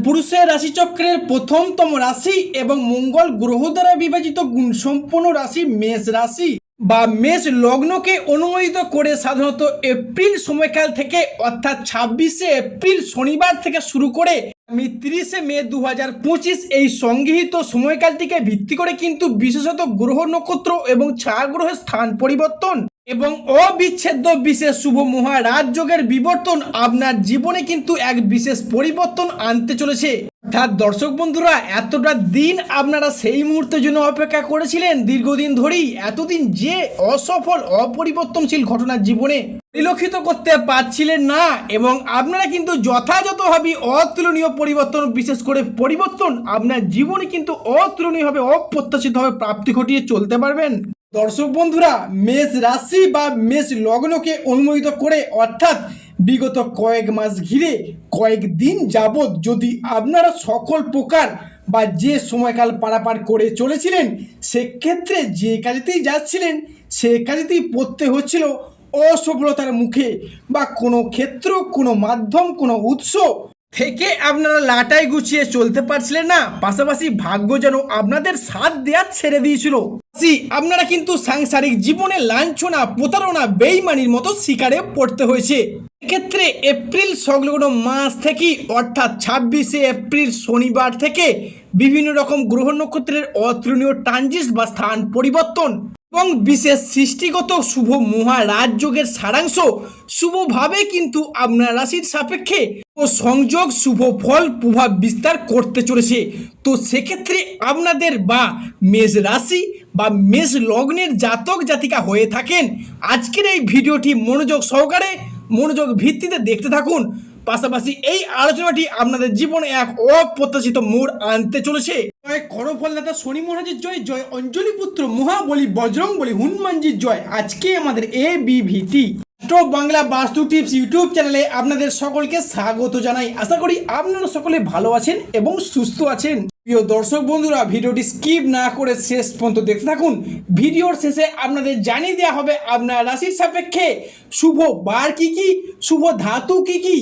পুরুষের রাশিচক্রের প্রথমতম রাশি এবং মঙ্গল গ্রহ দ্বারা বিভাজিত গুণসম্পন্ন রাশি মেষ রাশি বা মেষ লগ্নকে অনুমোদিত করে সাধারণত এপ্রিল সময়কাল থেকে অর্থাৎ ছাব্বিশে এপ্রিল শনিবার থেকে শুরু করে আমি তিরিশে মে দু হাজার পঁচিশ এই সংগৃহীত সময়কালটিকে ভিত্তি করে কিন্তু বিশেষত গ্রহ নক্ষত্র এবং ছায়া গ্রহের স্থান পরিবর্তন এবং অবিচ্ছেদ্য বিশেষ শুভ মহারাজ যোগের বিবর্তন আপনার জীবনে কিন্তু এক বিশেষ পরিবর্তন আনতে চলেছে। অর্থাৎ দর্শক বন্ধুরা, এতটা দিন আপনারা সেই মুহূর্তের জন্য অপেক্ষা করেছিলেন দীর্ঘদিন ধরেই, এতদিন যে অসফল, অপরিবর্তনশীল ঘটনা জীবনে পরিলক্ষিত করতে পারছিলেন না এবং আপনারা কিন্তু যথাযথভাবে অতুলনীয় পরিবর্তন, বিশেষ করে পরিবর্তন আপনার জীবনে কিন্তু অতুলনীয়ভাবে, অপ্রত্যাশিতভাবে প্রাপ্তি ঘটিয়ে চলতে পারবেন। দর্শক বন্ধুরা, মেষ রাশি বা মেষ লগ্নকে অনুমোদিত করে, অর্থাৎ বিগত কয়েক মাস ঘিরে কয়েক দিন যাবৎ যদি আপনারা সকল প্রকার বা যে সময়কাল পারাপার করে চলেছিলেন, সেক্ষেত্রে যে কাজেতেই যাচ্ছিলেন, সে কাজেতেই পড়তে হচ্ছিল অসফলতার মুখে বা কোনো ক্ষেত্র, কোনো মাধ্যম, কোনো উৎস থেকে আপনারা লাটাই গুছিয়ে চলতে পারছিলেন না, পাশাপাশি ভাগ্য যেন আপনাদের সাথ দেওয়া ছেড়ে দিয়েছিল। আপনারা কিন্তু সাংসারিক জীবনে লাঞ্ছনা, প্রতারণা, বেইমানির মতো শিকারে পড়তে হয়েছে। এক্ষেত্রে এপ্রিল সংলগ্ন মাস থেকে অর্থাৎ ছাব্বিশে এপ্রিল শনিবার থেকে বিভিন্ন রকম গ্রহ নক্ষত্রের অতুলনীয় ট্রানজিস বা স্থান পরিবর্তন। এবং বিশেষ সৃষ্টিগত শুভ মহারাজ যোগের সারাংশ শুভভাবে কিন্তু আপনার রাশির সাপেক্ষে ও সংযোগ শুভ ফল প্রভাব বিস্তার করতে চলেছে। তো সেক্ষেত্রে আপনাদের বা মেষ রাশি বা মেষ লগ্নের জাতক জাতিকা হয়ে থাকেন। আজকের এই ভিডিওটি মনোযোগ সহকারে মনোযোগ ভিত্তিতে দেখতে থাকুন। পাশাপাশি এই আলোচনাটি আপনাদের জীবনে এক অপ্রত্যাশিত মোড় আনতে চলেছে। জয় করফলদাতা শনি মহারাজের জয় জয় অঞ্জলি পুত্র মহাবলী বজরং বলি হনুমানজির জয়। আজকে আমাদের এ বিভিটি টপ বাংলা বাস্তু টিপস ইউটিউব চ্যানেলে আপনাদের সকলকে স্বাগত জানাই। আশা করি আপনারা সকলে ভালো আছেন এবং সুস্থ আছেন। প্রিয় দর্শক বন্ধুরা, ভিডিওটি স্কিপ না করে শেষ পর্যন্ত দেখতে থাকুন। ভিডিওর শেষে আপনাদের জানিয়ে দেওয়া হবে আপনার রাশির সাপেক্ষে শুভ বার কি কি, শুভ ধাতু কি কি।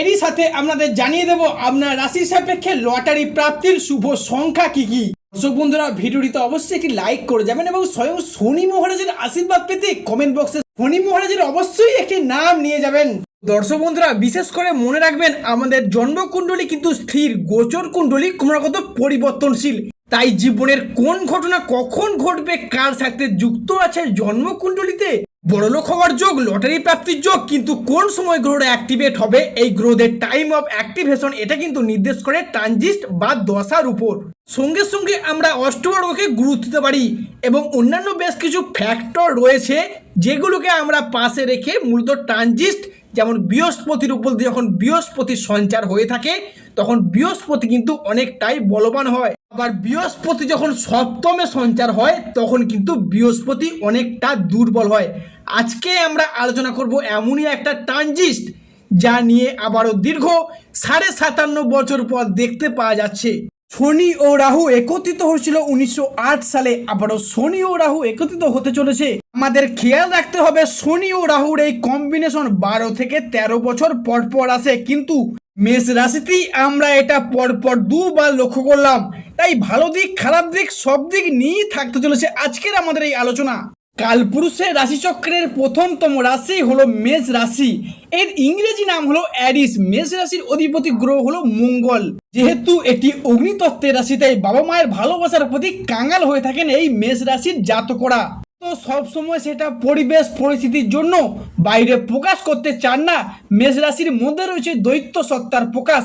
এরই সাথে আপনাদের জানিয়ে দেব আপনার রাশির সাপেক্ষে লটারি প্রাপ্তির শুভ সংখ্যা কি কি। দর্শক বন্ধুরা, ভিডিওটিতে অবশ্যই একটি লাইক করে যাবেন এবং স্বয়ং শনি মহারাজের আশীর্বাদ পেতে কমেন্ট বক্সে শনি মহারাজের অবশ্যই একটি নাম নিয়ে যাবেন। দর্শক বন্ধুরা, বিশেষ করে মনে রাখবেন, আমাদের জন্মকুণ্ডলী কিন্তু স্থির, গোচর কুণ্ডলী ক্রমাগত পরিবর্তনশীল। তাই জীবনের কোন ঘটনা কখন ঘটবে, কার সাথে যুক্ত আছে জন্মকুণ্ডলীতে, বড়লোক হওয়ার যোগ, লটারি প্রাপ্তির যোগ, কিন্তু কোন সময় গ্রহটা অ্যাক্টিভেট হবে, এই গ্রহদের টাইম অফ অ্যাক্টিভেশন এটা কিন্তু নির্দেশ করে ট্রানজিস্ট বা দশার উপর। সঙ্গে সঙ্গে আমরা অষ্টবর্গকে গুরুত্ব দিতে পারি, এবং অন্যান্য বেশ কিছু ফ্যাক্টর রয়েছে, যেগুলোকে আমরা পাশে রেখে মূলত ট্রানজিস্ট যেমন বৃহস্পতির উপর দিয়ে যখন বৃহস্পতির সঞ্চার হয়ে থাকে, তখন বৃহস্পতি কিন্তু অনেকটাই বলবান হয়। আবার বৃহস্পতি যখন সপ্তমে সঞ্চার হয়, তখন কিন্তু বৃহস্পতি অনেকটা দুর্বল হয়। আজকে আমরা আলোচনা করব এমনই একটা ট্রানজিস্ট যা নিয়ে আবারও দীর্ঘ সাড়ে সাতান্ন বছর পর দেখতে পাওয়া যাচ্ছে। শনি ও রাহু একত্রিত হয়েছিল উনিশশো আট সালে। আবারও শনি ও রাহু একত্রিত হতে চলেছে। আমাদের খেয়াল রাখতে হবে, শনি ও রাহুর এই কম্বিনেশন বারো থেকে ১৩ বছর পর পর আসে কিন্তু মেষ রাশিতেই আমরা এটা পরপর দুবার লক্ষ্য করলাম। তাই ভালো দিক, খারাপ দিক, সব দিক নিয়েই থাকতে চলেছে আজকের আমাদের এই আলোচনা। কালপুরুষের রাশিচক্রের প্রথমতম রাশি হলো মেষ রাশি। এর ইংরেজি নাম হলো অ্যারিস। মেষ রাশির অধিপতি গ্রহ হলো মঙ্গল। যেহেতু এটি অগ্নিতত্ত্বের রাশি তাই বাবা মায়ের ভালোবাসার প্রতি কাঙাল হয়ে থাকেন এই মেষ রাশির জাতকরা। তো সবসময় সেটা পরিবেশ, পরিস্থিতির জন্য বাইরে প্রকাশ করতে চান না। মেষ রাশির মধ্যে রয়েছে দৈত্য সত্তার প্রকাশ।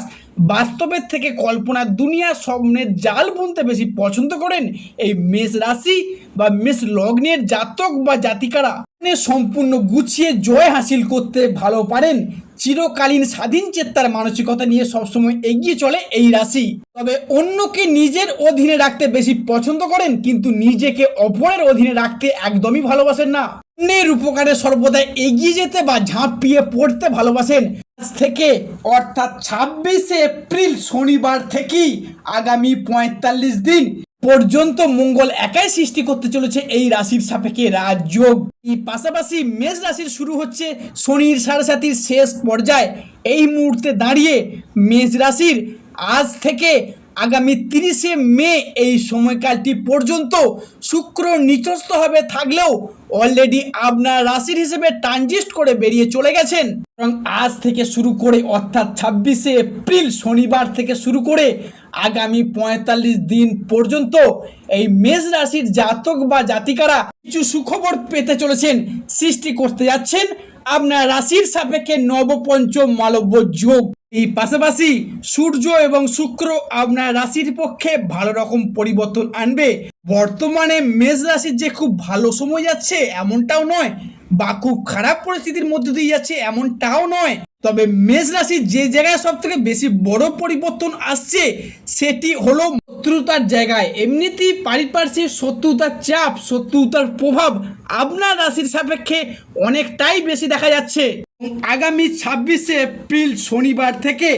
বাস্তবের থেকে কল্পনার দুনিয়া স্বপ্নের জাল বুনতে বেশি পছন্দ করেন এই মেষ রাশি বা মেষ লগ্নের জাতক বা জাতিকারা। মানে সম্পূর্ণ গুছিয়ে জয় হাসিল করতে ভালো পারেন। চিরকালীন স্বাধীন চেত্তার মানসিকতা নিয়ে সবসময় এগিয়ে চলে এই রাশি। তবে অন্যকে নিজের অধীনে রাখতে বেশি পছন্দ করেন, কিন্তু নিজেকে অপরের অধীনে রাখতে একদমই ভালোবাসেন না। অন্যের উপকারে সর্বদা এগিয়ে যেতে বা ঝাঁপিয়ে পড়তে ভালোবাসেন। আজ থেকে, অর্থাৎ ছাব্বিশে এপ্রিল শনিবার থেকেই আগামী পঁয়তাল্লিশ দিন পর্যন্ত মঙ্গল একাই সৃষ্টি করতে চলেছে এই রাশির সাপেক্ষে রাজযোগ। পাশাপাশি মেষ রাশির শুরু হচ্ছে শনির সাড়ে সাতির শেষ পর্যায়ে। এই মুহূর্তে দাঁড়িয়ে মেষ রাশির আজ থেকে আগামী তিরিশে মে এই সময়কালটি পর্যন্ত শুক্র নিচস্থ হবে থাকলেও অলরেডি আপনার রাশির হিসেবে ট্রানজিস্ট করে বেরিয়ে চলে গেছেন। এবং আজ থেকে শুরু করে অর্থাৎ ছাব্বিশে এপ্রিল শনিবার থেকে শুরু করে আগামী পঁয়তাল্লিশ দিন পর্যন্ত এই মেষ রাশির জাতক বা জাতিকারা কিছু সুখবর পেতে চলেছেন, সৃষ্টি করতে যাচ্ছেন। আপনার রাশির সাপেক্ষে নবপঞ্চম মালব্য যোগ। এই পাশাপাশি সূর্য এবং শুক্র আপনার রাশির পক্ষে ভালো রকম পরিবর্তন আনবে। বর্তমানে মেষ রাশির যে খুব ভালো সময় যাচ্ছে, এমনটাও নয় বা খুব খারাপ পরিস্থিতির মধ্যে দিয়ে যাচ্ছে, এমনটাও নয়। তবে মেষ রাশির যে জায়গায় সব থেকে বেশি বড় পরিবর্তন আসছে, সেটি হলো শত্রুতার জায়গায়। এমনিতেই পারিপার্শ্বিক শত্রুতার চাপ, শত্রুতার প্রভাব আপনার রাশির সাপেক্ষে অনেকটাই বেশি দেখা যাচ্ছে। আগামী ছাব্বিশে এপ্রিল শনিবার থেকে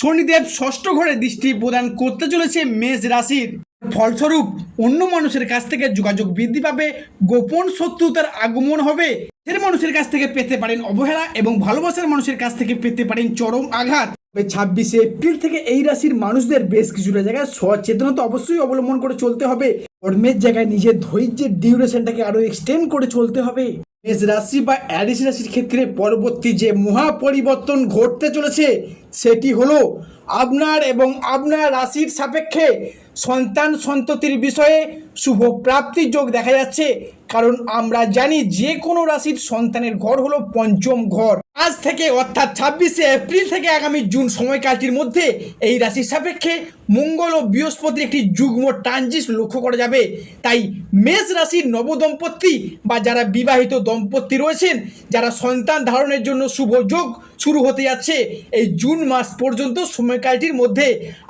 শনিদেব ষষ্ঠ ঘরে দৃষ্টি প্রদান করতে চলেছে মেষ রাশির। ফলস্বরূপ অন্য মানুষের কাছ থেকে যোগাযোগ বৃদ্ধি পাবে, গোপন শত্রুতার আগমন হবে। এর মানুষের কাছ থেকে পেতে পারেন অবহেলা এবং ভালোবাসার মানুষের কাছ থেকে পেতে পারেন চরম আঘাত। ছাব্বিশে এপ্রিল থেকে এই রাশির মানুষদের বেশ কিছুটা জায়গায় সচেতনতা অবশ্যই অবলম্বন করে চলতে হবে। কর্মের জায়গায় নিজের ধৈর্যের ডিউরেশনটাকে আরও এক্সটেন্ড করে চলতে হবে। মেষ রাশি বা অ্যারিস রাশির ক্ষেত্রে পরবর্তী যে মহা পরিবর্তন ঘটতে চলেছে, সেটি হলো আপনার এবং আপনার রাশির সাপেক্ষে সন্তান সন্ততির বিষয়ে শুভ প্রাপ্তির যোগ দেখা যাচ্ছে। কারণ আমরা জানি যে কোনো রাশির সন্তানের ঘর হলো পঞ্চম ঘর। আজ থেকে অর্থাৎ ছাব্বিশে এপ্রিল থেকে আগামী জুন সময়কালটির মধ্যে এই রাশির সাপেক্ষে মঙ্গল ও বৃহস্পতির একটি যুগ্ম ট্রানজিট লক্ষ্য করা যাবে। তাই মেষ রাশির নবদম্পতি বা যারা বিবাহিত দম্পতি রয়েছেন, যারা সন্তান ধারণের জন্য শুভ যোগ শুরু হতে যাচ্ছে, এই জুন মাস পর্যন্ত সময়কালটির মধ্যে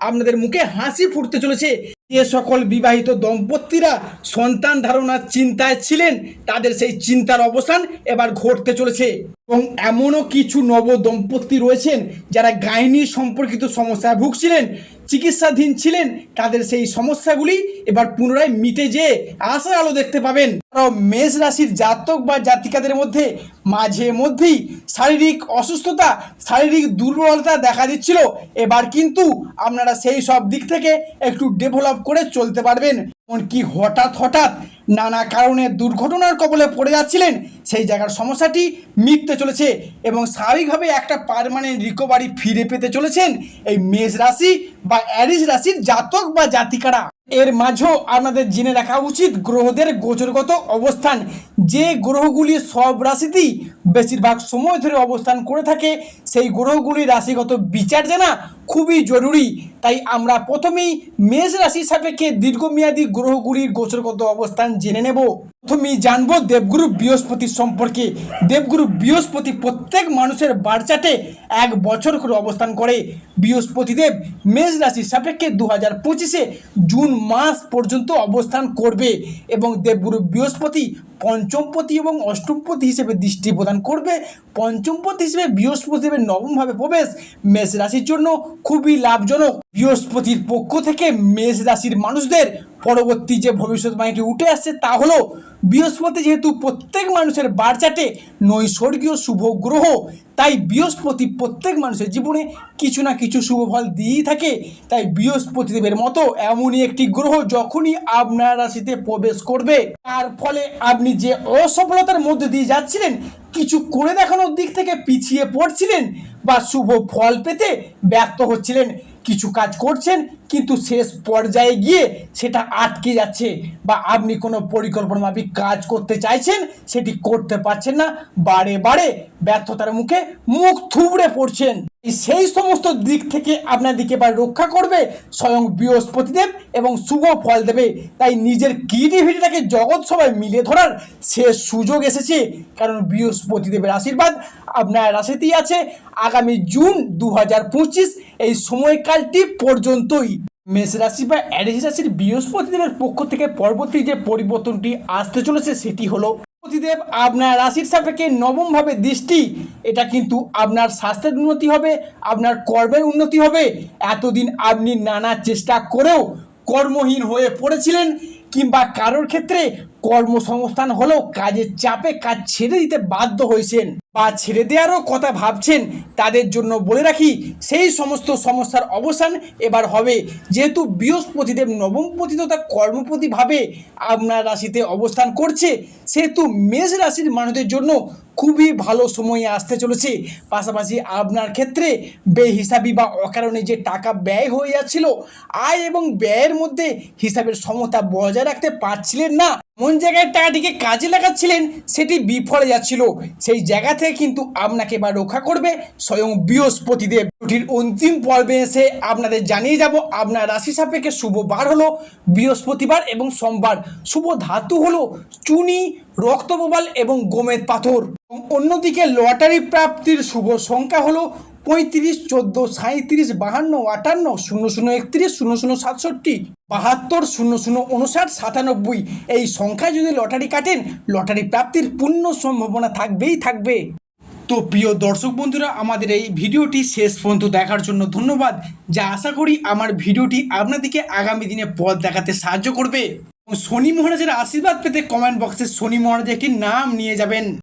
আপনাদের মুখে হাসি ফুটতে চলেছে। যে সকল বিবাহিত দম্পতিরা সন্তান ধারণার চিন্তায় ছিলেন, তাদের সেই চিন্তার অবসান এবার ঘটতে চলেছে। এবং এমনও কিছু নব দম্পতি রয়েছেন যারা গাইনি সম্পর্কিত সমস্যায় ভুগছিলেন, চিকিৎসাধীন ছিলেন, তাদের সেই সমস্যাগুলি এবার পুনরায় মিটে যেয়ে আশার আলো দেখতে পাবেন। আরও মেষ রাশির জাতক বা জাতিকাদের মধ্যে মাঝে মধ্যেই শারীরিক অসুস্থতা, শারীরিক দুর্বলতা দেখা দিচ্ছিল। এবার কিন্তু আপনারা সেই সব দিক থেকে একটু ডেভেলপ করে চলতে পারবেন। এমনকি হঠাৎ হঠাৎ নানা কারণে দুর্ঘটনার কবলে পড়ে যাচ্ছিলেন, সেই জায়গার সমস্যাটি মিটতে চলেছে এবং স্বাভাবিকভাবে একটা পারমানেন্ট রিকভারি ফিরে পেতে চলেছেন এই মেষ রাশি বা অ্যারিস রাশির জাতক বা জাতিকারা। এর মাঝেও আপনাদের জেনে রাখা উচিত গ্রহদের গোচরগত অবস্থান। যে গ্রহগুলি সব রাশিতেই বেশিরভাগ সময় ধরে অবস্থান করে থাকে সেই গ্রহগুলির রাশিগত বিচার জানা খুবই জরুরি। তাই আমরা প্রথমেই মেষ রাশির সাপেক্ষে দীর্ঘমেয়াদী গ্রহগুলির গোচরগত অবস্থান জেনে নেব। প্রথমেই জানব দেবগুরু বৃহস্পতি সম্পর্কে। দেবগুরু বৃহস্পতি প্রত্যেক মানুষের বারচাটে এক বছর করে অবস্থান করে। বৃহস্পতিদেব মেষ রাশির সাপেক্ষে দু হাজার পঁচিশে জুন মাস পর্যন্ত অবস্থান করবে এবং দেবগুরু বৃহস্পতি পঞ্চমপতি এবং অষ্টমপতি হিসেবে দৃষ্টি প্রদান করবে। পঞ্চমপতি হিসেবে বৃহস্পতিদেবের নবমভাবে প্রবেশ মেষ রাশির জন্য খুবই লাভজনক। বৃহস্পতির পক্ষ থেকে মেষ রাশির মানুষদের পরবর্তী যে ভবিষ্যৎবাণীটি উঠে আসছে তা হলো, বৃহস্পতি যেহেতু প্রত্যেক মানুষের বারচাটে নৈসর্গীয় শুভ গ্রহ, তাই বৃহস্পতি প্রত্যেক মানুষের জীবনে কিছু না কিছু শুভ ফল দিয়েই থাকে। তাই বৃহস্পতিদেবের মতো এমনই একটি গ্রহ যখনই আপনার রাশিতে প্রবেশ করবে, তার ফলে আপনি যে অসফলতার মধ্যে দিয়ে যাচ্ছিলেন কিছু করে দেখানোর দিক থেকে পিছিয়ে পড়ছিলেন বা শুভ ফল পেতে ব্যর্থ হচ্ছিলেন। কিছু কাজ করছেন, কিন্তু শেষ পর্যায়ে গিয়ে সেটা আটকে যাচ্ছে বা আপনি কোনো পরিকল্পনা মাফিক কাজ করতে চাইছেন, সেটি করতে পারছেন না। বারে বারে ব্যর্থতার মুখে মুখ থুবড়ে পড়ছেন। সেই সমস্ত দিক থেকে আপনাদেরকে এবার রক্ষা করবে স্বয়ং বৃহস্পতিদেব এবং শুভ ফল দেবে। তাই নিজের ক্রিয়েটিভিটিটাকে জগৎ সবাই মিলে ধরার সে সুযোগ এসেছে। কারণ বৃহস্পতিদেবের আশীর্বাদ আপনার রাশিতেই আছে আগামী জুন দু হাজার পঁচিশ এই সময়কালটি পর্যন্তই। মেষ রাশি বা অ্যারিস রাশির বৃহস্পতিদেবের পক্ষ থেকে পরবর্তী যে পরিবর্তনটি আসতে চলেছে সেটি হলো বৃহস্পতিদেব আপনার রাশির সাপেক্ষে নবমভাবে দৃষ্টি। এটা কিন্তু আপনার স্বাস্থ্যের উন্নতি হবে, আপনার কর্মের উন্নতি হবে। এতদিন আপনি নানা চেষ্টা করেও কর্মহীন হয়ে পড়েছিলেন, কিংবা কারোর ক্ষেত্রে কর্মসংস্থান হলেও কাজের চাপে কাজ ছেড়ে দিতে বাধ্য হয়েছেন। বা ছেড়ে দেওয়ারও কথা ভাবছেন, তাদের জন্য বলে রাখি, সেই সমস্ত সমস্যার অবসান এবার হবে। যেহেতু বৃহস্পতিদেব নবমপতি তথা কর্মপতিভাবে আপনার রাশিতে অবস্থান করছে, সেহেতু মেষ রাশির মানুষদের জন্য খুবই ভালো সময় আসতে চলেছে। পাশাপাশি আপনার ক্ষেত্রে বেহিসাবি বা অকারণে যে টাকা ব্যয় হয়ে যাচ্ছিল, আয় এবং ব্যয়ের মধ্যে হিসাবের সমতা বজায় রাখতে পারছিলেন না। কোন জায়গায় টাকাটিকে কাজে লাগাচ্ছিলেন, সেটি বিফলে যাচ্ছিল। সেই জায়গা থেকে কিন্তু আপনাকে বা রক্ষা করবে স্বয়ং বৃহস্পতিদেব। ছুটির অন্তিম পর্বে এসে আপনাদের জানিয়ে যাব, আপনার রাশি সাপেক্ষে শুভ বার হলো, বৃহস্পতিবার এবং সোমবার। শুভ ধাতু হলো চুনি রক্তবোবাল এবং গোমেদ পাথর। অন্যদিকে লটারি প্রাপ্তির শুভ সংখ্যা হলো পঁয়ত্রিশ, চোদ্দ সাঁত্রিশ বাহান্ন, আটান্ন, শূন্য শূন্য একত্রিশ, শূন্য শূন্য সাতষট্টি, বাহাত্তর, শূন্য শূন্য উনষাট, সাতানব্বই। এই সংখ্যায় যদি লটারি কাটেন, লটারি প্রাপ্তির পূর্ণ সম্ভাবনা থাকবেই থাকবে। তো প্রিয় দর্শক বন্ধুরা, আমাদের এই ভিডিওটি শেষ পর্যন্ত দেখার জন্য ধন্যবাদ। যা আশা করি আমার ভিডিওটি আপনাদেরকে আগামী দিনে পথ দেখাতে সাহায্য করবে। শনি মহারাজের আশীর্বাদ পেতে কমেন্ট বক্সে শনি মহারাজের একটি নাম নিয়ে যাবেন।